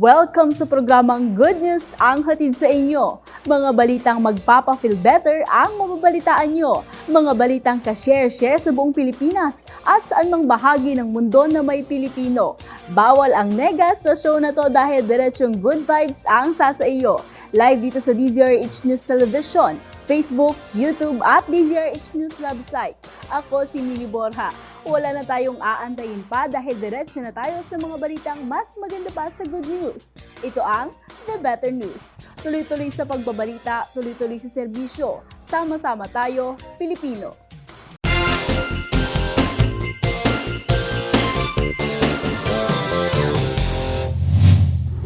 Welcome sa programang Good News ang hatid sa inyo. Mga balitang magpapa-feel better ang mababalitaan nyo. Mga balitang ka-share-share sa buong Pilipinas at saan mang bahagi ng mundo na may Pilipino. Bawal ang nega sa show na to dahil diretsong good vibes ang sasa iyo. Live dito sa DZRH News Television, Facebook, YouTube at DZRH News website. Ako si Mili Borja. Wala na tayong aantayin pa dahil diretso na tayo sa mga balitang mas maganda pa sa good news. Ito ang The Better News. Tuloy-tuloy sa pagbabalita, tuloy-tuloy sa serbisyo. Sama-sama tayo, Pilipino.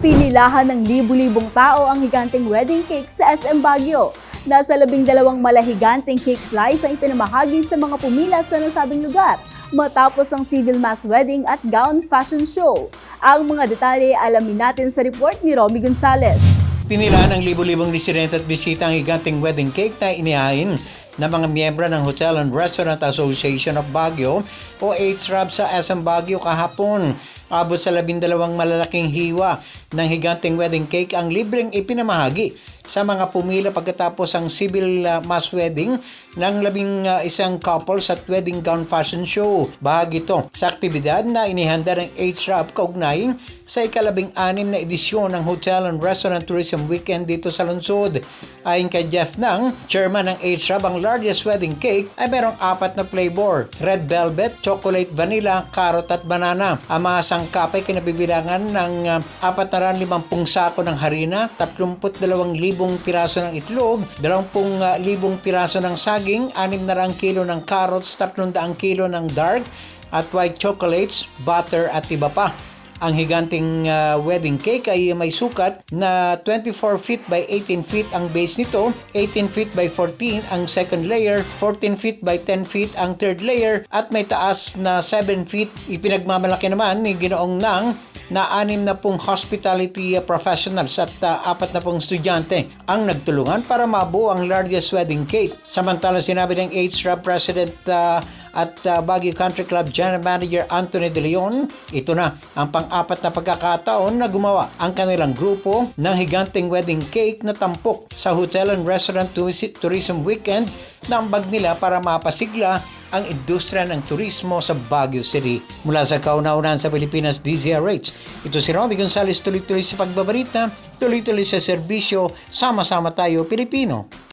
Pinilahan ng libu-libong tao ang higanteng wedding cake sa SM Baguio. Nasa labing dalawang malahiganteng cake slice ang ipinamahagi sa mga pumila sa nasabing lugar matapos ang civil mass wedding at gown fashion show. Ang mga detalye alamin natin sa report ni Romy Gonzalez. Pinila ng libo-libong residente at bisita ang higanting wedding cake na inihain ng mga miyembro ng Hotel and Restaurant Association of Baguio o HRAB sa SM Baguio kahapon. Abot sa labindalawang malalaking hiwa ng higanting wedding cake ang libreng ipinamahagi sa mga pumila pagkatapos ang civil uh, mass wedding ng labing uh, isang couples at wedding gown fashion show. Bahagi ito sa aktibidad na inihanda ng HRAB kaugnay sa ikalabing anim na edisyon ng Hotel and Restaurant Tourism Weekend dito sa Lungsod. Ayon kay Jeff Nang, chairman ng HRAB, ang largest wedding cake ay merong apat na flavor, red velvet, chocolate vanilla, carrot at banana. Ang mga sangkap ay kinabibilangan ng uh, 450 sako ng harina, 32,000 piraso ng itlog, 20,000 piraso ng saging, 600 kilo ng carrots, 300 kilo ng dark at white chocolates, butter at iba pa. Ang higanting uh, wedding cake ay may sukat na 24 feet by 18 feet ang base nito, 18 feet by 14 ang second layer, 14 feet by 10 feet ang third layer at may taas na 7 feet. Ipinagmamalaki naman ni Ginoong Nang na anim na pong hospitality professionals at uh, apat na pong estudyante ang nagtulungan para mabuo ang largest wedding cake. Samantala sinabi ng HRA President uh, at uh, Baguio Country Club General Manager Anthony De Leon, ito na ang pang-apat na pagkakataon na gumawa ang kanilang grupo ng higanteng wedding cake na tampok sa Hotel and Restaurant Tourism Weekend na ambag nila para mapasigla ang industriya ng turismo sa Baguio City. Mula sa kauna-unahan sa Pilipinas, DZRH. Ito si Romy Gonzalez, tuloy-tuloy sa pagbabarita, tuloy-tuloy sa serbisyo, sama-sama tayo Pilipino.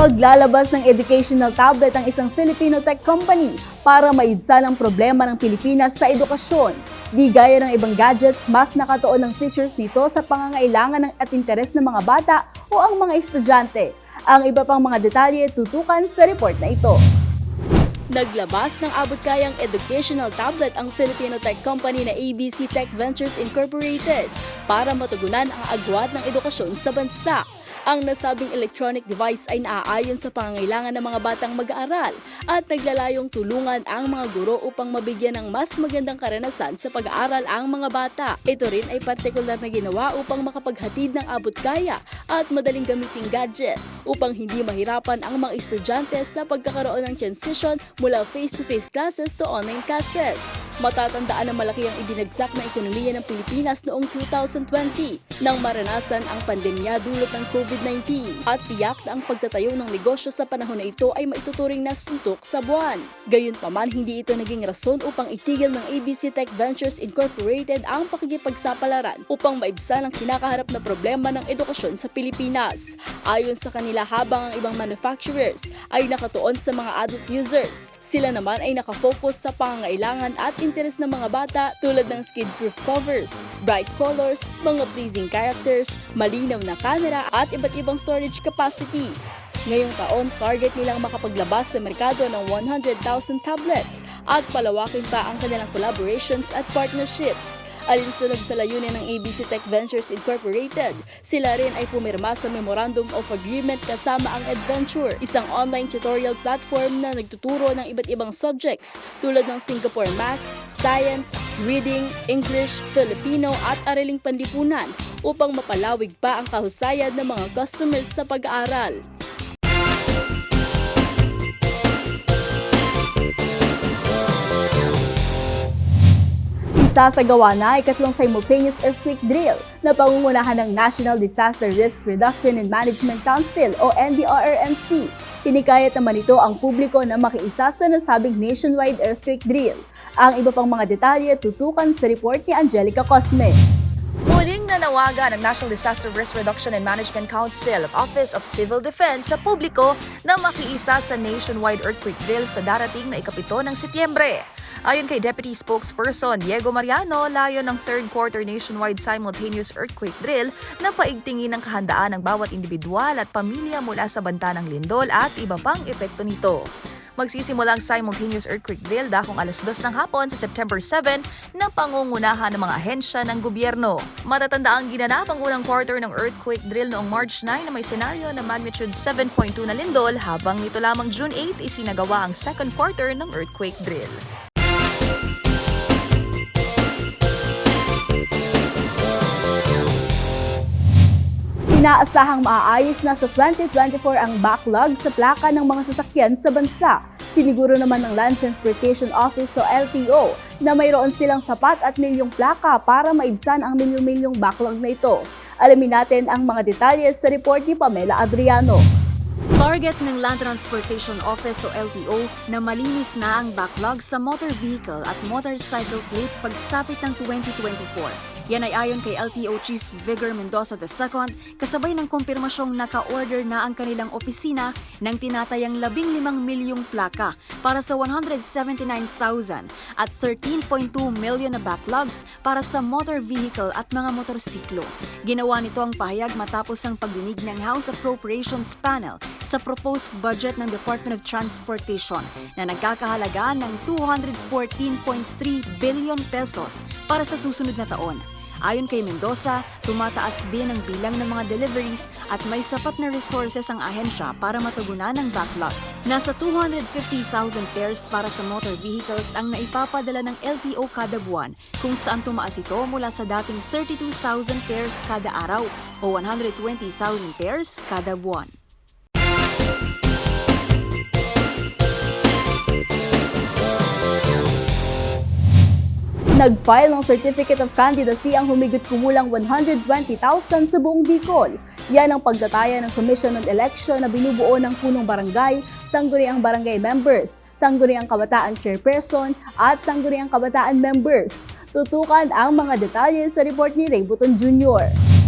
Maglalabas ng educational tablet ang isang Filipino tech company para maibsan ang problema ng Pilipinas sa edukasyon. Di gaya ng ibang gadgets, mas nakatuon ang features nito sa pangangailangan ng at interes ng mga bata o ang mga estudyante. Ang iba pang mga detalye tutukan sa report na ito. Naglabas ng abot-kayang educational tablet ang Filipino tech company na ABC Tech Ventures Incorporated para matugunan ang agwat ng edukasyon sa bansa. Ang nasabing electronic device ay naaayon sa pangangailangan ng mga batang mag-aaral at naglalayong tulungan ang mga guro upang mabigyan ng mas magandang karanasan sa pag-aaral ang mga bata. Ito rin ay partikular na ginawa upang makapaghatid ng abot-kaya at madaling gamiting gadget upang hindi mahirapan ang mga estudyante sa pagkakaroon ng transition mula face-to-face classes to online classes. Matatandaan na malaki ang ibinagsak na ekonomiya ng Pilipinas noong 2020 nang maranasan ang pandemya dulot ng COVID-19 at tiyak na ang pagtatayo ng negosyo sa panahon na ito ay maituturing na suntok sa buwan. Gayunpaman, hindi ito naging rason upang itigil ng ABC Tech Ventures Incorporated ang pakikipagsapalaran upang maibsan ang kinakaharap na problema ng edukasyon sa Pilipinas. Ayon sa kanila habang ang ibang manufacturers ay nakatuon sa mga adult users, sila naman ay nakafocus sa pangangailangan at interes ng mga bata tulad ng skid-proof covers, bright colors, mga pleasing characters, malinaw na camera at iba't ibang storage capacity. Ngayong taon, target nilang makapaglabas sa merkado ng 100,000 tablets at palawakin pa ang kanilang collaborations at partnerships. Alinsunod sa layunin ng ABC Tech Ventures Incorporated, sila rin ay pumirma sa Memorandum of Agreement kasama ang Adventure, isang online tutorial platform na nagtuturo ng iba't ibang subjects tulad ng Singapore Math, Science, Reading, English, Filipino at Araling Panlipunan upang mapalawig pa ang kahusayan ng mga customers sa pag-aaral. Isasagawa na ikatlong simultaneous earthquake drill na pangungunahan ng National Disaster Risk Reduction and Management Council o NDRRMC. Hinikayat naman ito ang publiko na makiisa sa nasabing nationwide earthquake drill. Ang iba pang mga detalye tutukan sa report ni Angelica Cosme. Muling nanawagan ng National Disaster Risk Reduction and Management Council of Office of Civil Defense sa publiko na makiisa sa nationwide earthquake drill sa darating na ikapito ng Setyembre. Ayon kay Deputy Spokesperson Diego Mariano, layo ng third quarter nationwide simultaneous earthquake drill na paigtingin ang kahandaan ng bawat individual at pamilya mula sa banta ng lindol at iba pang epekto nito. Magsisimula ang simultaneous earthquake drill dakong alas 2 ng hapon sa September 7 na pangungunahan ng mga ahensya ng gobyerno. Matatanda ang ginanap ang unang quarter ng earthquake drill noong March 9 na may senaryo na magnitude 7.2 na lindol habang nito lamang June 8 isinagawa ang second quarter ng earthquake drill. Inaasahang maaayos na sa 2024 ang backlog sa plaka ng mga sasakyan sa bansa. Siniguro naman ng Land Transportation Office o LTO na mayroon silang sapat at milyong plaka para maibsan ang milyong-milyong backlog na ito. Alamin natin ang mga detalye sa report ni Pamela Adriano. Target ng Land Transportation Office o LTO na malinis na ang backlog sa motor vehicle at motorcycle plate pagsapit ng 2024. Yan ay ayon kay LTO Chief Vigor Mendoza II kasabay ng kumpirmasyong naka-order na ang kanilang opisina ng tinatayang 15 milyong plaka para sa 179,000 at 13.2 million na backlogs para sa motor vehicle at mga motorsiklo. Ginawa nito ang pahayag matapos ang pagdinig ng House Appropriations Panel sa proposed budget ng Department of Transportation na nagkakahalaga ng 214.3 billion pesos para sa susunod na taon. Ayon kay Mendoza, tumataas din ang bilang ng mga deliveries at may sapat na resources ang ahensya para matugunan ang backlog. Nasa 250,000 pairs para sa motor vehicles ang naipapadala ng LTO kada buwan, kung saan tumaas ito mula sa dating 32,000 pairs kada araw o 120,000 pairs kada buwan. Nag-file ng Certificate of Candidacy ang humigit kumulang 120,000 sa buong Bicol. Yan ang pagdataya ng Commission on Election na binubuo ng punong barangay, sangguniang barangay members, sangguniang kabataan chairperson at sangguniang kabataan members. Tutukan ang mga detalye sa report ni Ray Buton Jr.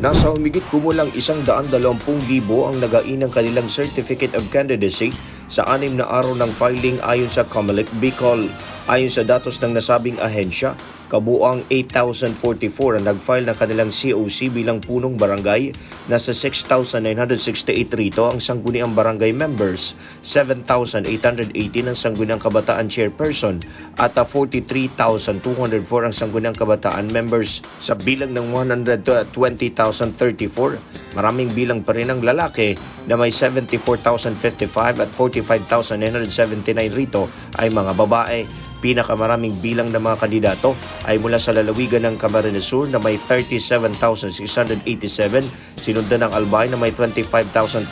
Nasa humigit kumulang isang daan dalawampung libo ang nagain ng kanilang Certificate of Candidacy sa anim na araw ng filing ayon sa Comelec Bicol. Ayon sa datos ng nasabing ahensya, kabuang 8,044 ang nag-file ng kanilang COC bilang punong barangay, nasa 6,968 rito ang sangguniang barangay members, 7,818 ang sangguniang kabataan chairperson at ah, 43,204 ang sangguniang kabataan members sa bilang ng 120,034. Maraming bilang pa rin ang lalaki na may 74,055 at 45,979 rito ay mga babae. Pinakamaraming bilang ng mga kandidato ay mula sa lalawigan ng Camarines Sur na may 37,687, sinundan ng Albay na may 25,559,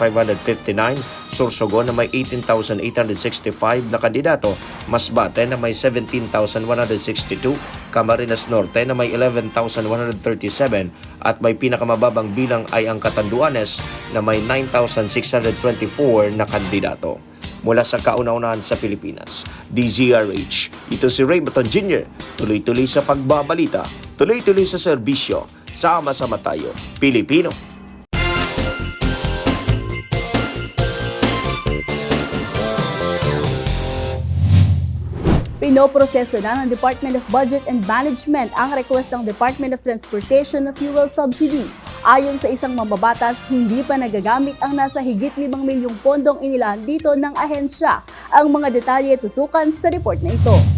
Sorsogon na may 18,865 na kandidato, Masbate na may 17,162, Camarines Norte na may 11,137 at may pinakamababang bilang ay ang Catanduanes na may 9,624 na kandidato mula sa kauna-unahan sa Pilipinas. DZRH. Ito si Raymond Jr. Tuloy-tuloy sa pagbabalita, tuloy-tuloy sa serbisyo. Sama-sama tayo, Pilipino. Pinoproseso na ng Department of Budget and Management ang request ng Department of Transportation na fuel subsidy. Ayon sa isang mambabatas, hindi pa nagagamit ang nasa higit 5 milyong pondong inilaan dito ng ahensya. Ang mga detalye tutukan sa report na ito.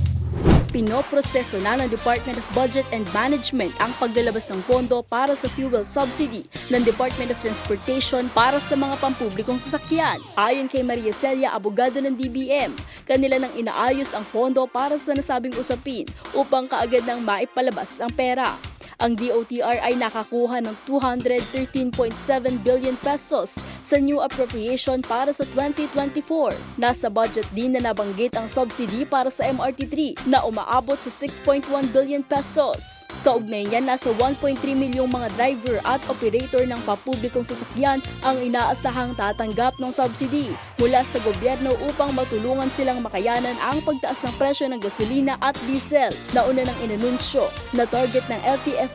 Pinoproseso na ng Department of Budget and Management ang paglalabas ng pondo para sa fuel subsidy ng Department of Transportation para sa mga pampublikong sasakyan. Ayon kay Maria Celia, abogado ng DBM, kanila nang inaayos ang pondo para sa nasabing usapin upang kaagad nang maipalabas ang pera. Ang DOTR ay nakakuha ng 213.7 billion pesos sa new appropriation para sa 2024. Nasa budget din na nabanggit ang subsidy para sa MRT3 na umaabot sa 6.1 billion pesos. Kaugnay niyan, nasa 1.3 milyong mga driver at operator ng papublikong sasakyan ang inaasahang tatanggap ng subsidy mula sa gobyerno upang matulungan silang makayanan ang pagtaas ng presyo ng gasolina at diesel. Nauna nang inanunsyo na target ng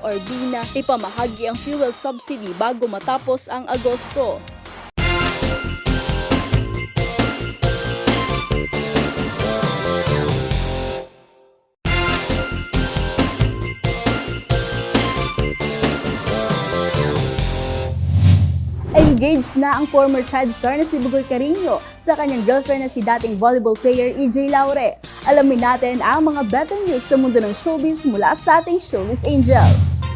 LTFRB na ipamahagi ang fuel subsidy bago matapos ang Agosto. Engaged na ang former child star na si Bugoy Carino sa kanyang girlfriend na si dating volleyball player EJ Laure. Alamin natin ang mga better news sa mundo ng showbiz mula sa ating showbiz angel.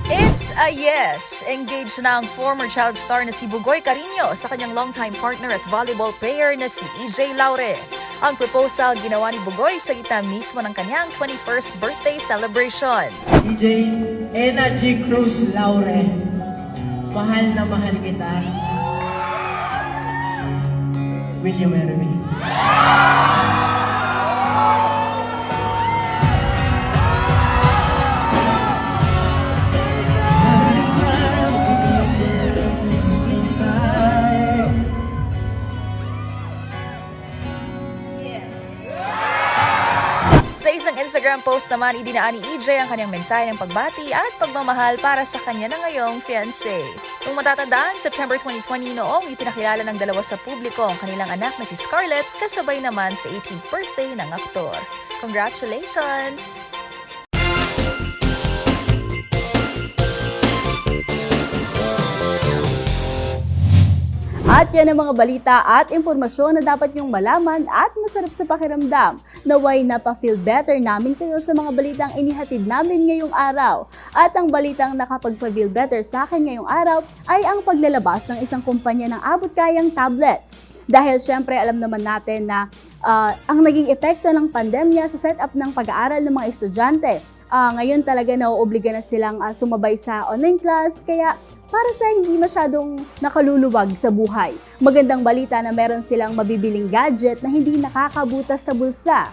It's a yes! Engaged na ang former child star na si Bugoy Carino sa kanyang longtime partner at volleyball player na si EJ Laure. Ang proposal ginawa ni Bugoy sa gitna mismo ng kanyang 21st birthday celebration. DJ Energy Cruz Laure. Mahal na mahal kita. Will you marry me? Instagram post naman, idinaan ni EJ ang kanyang mensahe ng pagbati at pagmamahal para sa kanya na ngayong fiancé. Kung matatandaan, September 2020 noong ipinakilala ng dalawa sa publiko ang kanilang anak na si Scarlett kasabay naman sa 18th birthday ng aktor. Congratulations! At yan ang mga balita at impormasyon na dapat niyong malaman at masarap sa pakiramdam. Naway napafeel better namin kayo sa mga balitang inihatid namin ngayong araw. At ang balitang nakapagpa-feel better sa akin ngayong araw ay ang paglalabas ng isang kumpanya ng abot-kayang tablets. Dahil syempre alam naman natin na ah, ang naging epekto ng pandemya sa setup ng pag-aaral ng mga estudyante. Ah, ngayon talaga nauobliga na silang ah, sumabay sa online class kaya para sa hindi masyadong nakaluluwag sa buhay. Magandang balita na meron silang mabibiling gadget na hindi nakakabutas sa bulsa.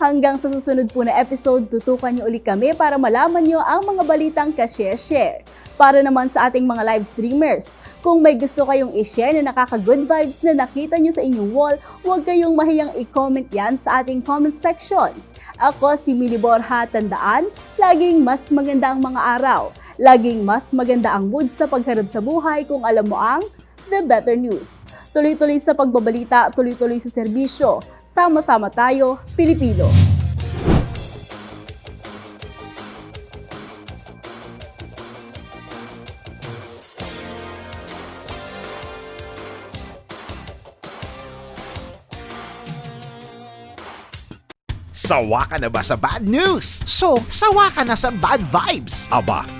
Hanggang sa susunod po na episode, tutukan niyo ulit kami para malaman niyo ang mga balitang ka-share-share. Para naman sa ating mga live streamers, kung may gusto kayong i-share na nakaka-good vibes na nakita niyo sa inyong wall, huwag kayong mahiyang i-comment yan sa ating comment section. Ako si Mili Borja, tandaan, laging mas maganda ang mga araw. Laging mas maganda ang mood sa pagharap sa buhay kung alam mo ang The Better News. Tuloy-tuloy sa pagbabalita, tuloy-tuloy sa serbisyo. Sama-sama tayo, Pilipino. Sawa ka na ba sa bad news? So, sawa ka na sa bad vibes? Aba,